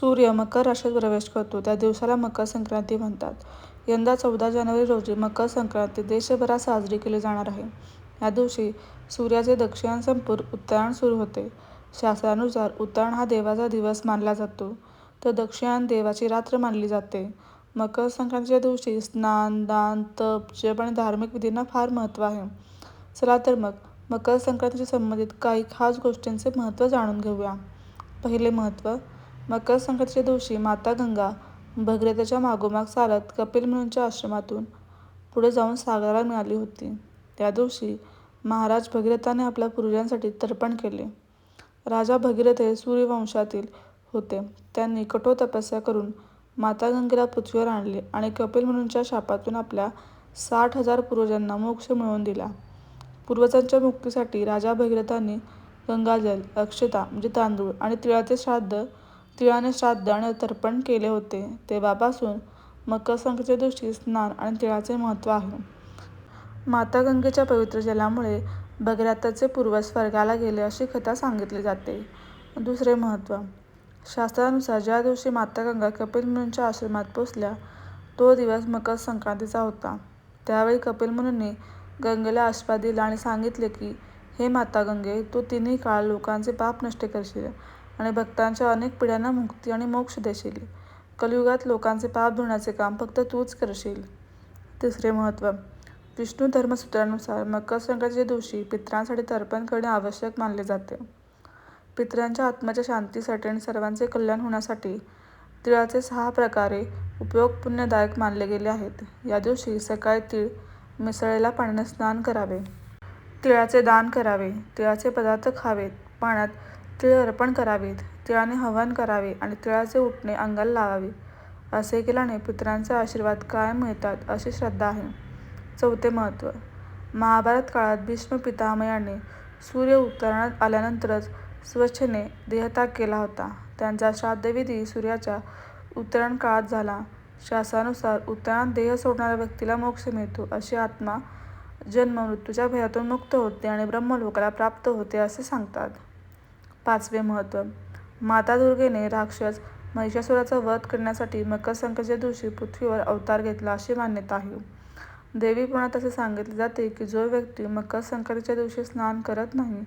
सूर्य मकर राशीत प्रवेश करतो त्या दिवसाला मकर संक्रांती म्हणतात. यंदा चौदा जानेवारी रोजी मकर संक्रांती देशभरात साजरी केली जाणार आहे. या दिवशी सूर्याचे दक्षिण संपूर उत्तरायण सुरू होते. शास्त्रानुसार उत्तरायण हा देवाचा दिवस मानला जातो तर दक्षिणायन देवाची रात्र मानली जाते. मकर संक्रांतीच्या दिवशी स्नान, दान, तप, जप आणि धार्मिक विधींना फार महत्त्व आहे. चला तर मग मकर संक्रांतीशी संबंधित काही खास गोष्टींचे महत्त्व जाणून घेऊया. पहिले महत्त्व मकर संक्रांतीच्या दिवशी माता गंगा भगीरथाच्या मागोमाग चालत कपिल मुनींच्या आश्रमातून पुढे जाऊन सागराला मिळाली होती. त्या दिवशी महाराज भगीरथाने आपल्या पूर्वजांसाठी तर्पण केले. राजा भगीरथ हे सूर्यवंशातील होते. त्यांनी कठोर तपस्या करून माता गंगेला पृथ्वीवर आणले आणि कपिल मुनींच्या शापातून आपल्या साठ हजार पूर्वजांना मोक्ष मिळवून दिला. पूर्वजांच्या मुक्तीसाठी राजा भगीरथांनी गंगाजल, अक्षता म्हणजे तांदूळ आणि तिळाचे श्राद्ध तिळाने श्राद्ध आणि तर्पण केले होते. तेव्हापासून मकर संक्रांतीच्या दिवशी स्नान आणि तिळाचे महत्त्व आहे. माता गंगेच्या पवित्र जलामुळे भगीरथाचे पूर्वज स्वर्गाला गेले अशी कथा सांगितली जाते. दुसरे महत्त्व शास्त्रानुसार ज्या दिवशी माता गंगा कपिल मुनींच्या आश्रमात पोचल्या तो दिवस मकर संक्रांतीचा होता. त्यावेळी कपिल मुनींनी गंगेला आशीर्वाद दिला आणि सांगितले की हे माता गंगे तू तिन्ही काळ लोकांचे पाप नष्ट करशील आणि भक्तांच्या अनेक पिढ्यांना मुक्ती आणि मोक्ष देशील. कलियुगात लोकांचे पाप धुण्याचे काम फक्त तूच करशील. तिसरे महत्त्व विष्णू धर्मसूत्रानुसार मकर संक्रांतीच्या दिवशी पितरांसाठी तर्पण करणे आवश्यक मानले जाते. पितरांच्या आत्म्याच्या शांतीसाठी आणि सर्वांचे कल्याण होण्यासाठी तिळाचे सहा प्रकारे उपयोग पुण्यदायक मानले गेले आहेत. या दिवशी सकाळी तीळ मिसळलेल्या पाण्याने स्नान करावे. तिळाचे दान करावे. तिळाचे पदार्थ खावेत. पाण्यात तिळ अर्पण करावीत. तिळाने हवन करावे आणि तिळाचे उठणे अंगाला लावावे. असे केल्याने पितरांचे आशीर्वाद कायम मिळतात अशी श्रद्धा आहे. चौथे महत्त्व महाभारत काळात भीष्म पितामयाने सूर्य उत्तरायणात आल्यानंतरच स्वच्छने देहत्याग केला होता. त्यांचा श्राद्धविधी सूर्याच्या उत्तरायण काळात झाला. शास्त्रानुसार उत्तरायणात देह सोडणाऱ्या व्यक्तीला मोक्ष मिळतो. अशी आत्मा जन्म मृत्यूच्या भयातून मुक्त होते आणि ब्रह्मलोकाला प्राप्त होते असे सांगतात. पाचवे महत्त्व माता दुर्गेने राक्षस महिषासुराचा वध करण्यासाठी मकर संक्रांतीच्या दिवशी पृथ्वीवर अवतार घेतला अशी मान्यता आहे. देवी पुराणात असे सांगितले जाते की जो व्यक्ती मकर संक्रांतीच्या दिवशी स्नान करत नाही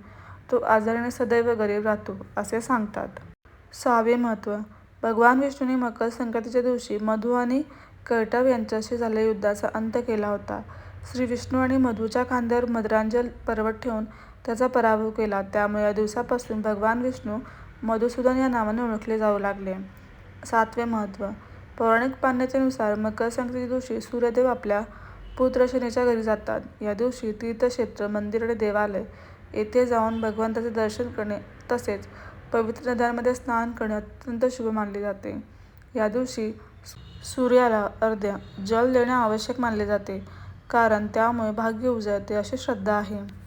तो आजाराने सदैव गरीब राहतो असे सांगतात. सहावे महत्त्व भगवान विष्णूने मकर संक्रांतीच्या दिवशी मधु आणि कैटव यांच्याशी झालेल्या युद्धाचा अंत केला होता. श्री विष्णू आणि मधूच्या खांद्यावर मदरांजल पर्वत ठेवून त्याचा पराभव केला. त्यामुळे या दिवसापासून भगवान विष्णू मधुसूदन या नावाने ओळखले जाऊ लागले. सातवे महत्त्व पौराणिक मान्यतेनुसार मकर संक्रांती दिवशी सूर्यदेव आपल्या पुत्र शनीच्या घरी जातात. या दिवशी तीर्थक्षेत्र, मंदिर आणि देवालय येथे जाऊन भगवंताचे दर्शन करणे तसेच पवित्र नद्यांमध्ये स्नान करणे अत्यंत शुभ मानले जाते. या दिवशी सूर्याला अर्ध्या जल देणे आवश्यक मानले जाते कारण त्यामुळे भाग्य उजळते अशी श्रद्धा आहे.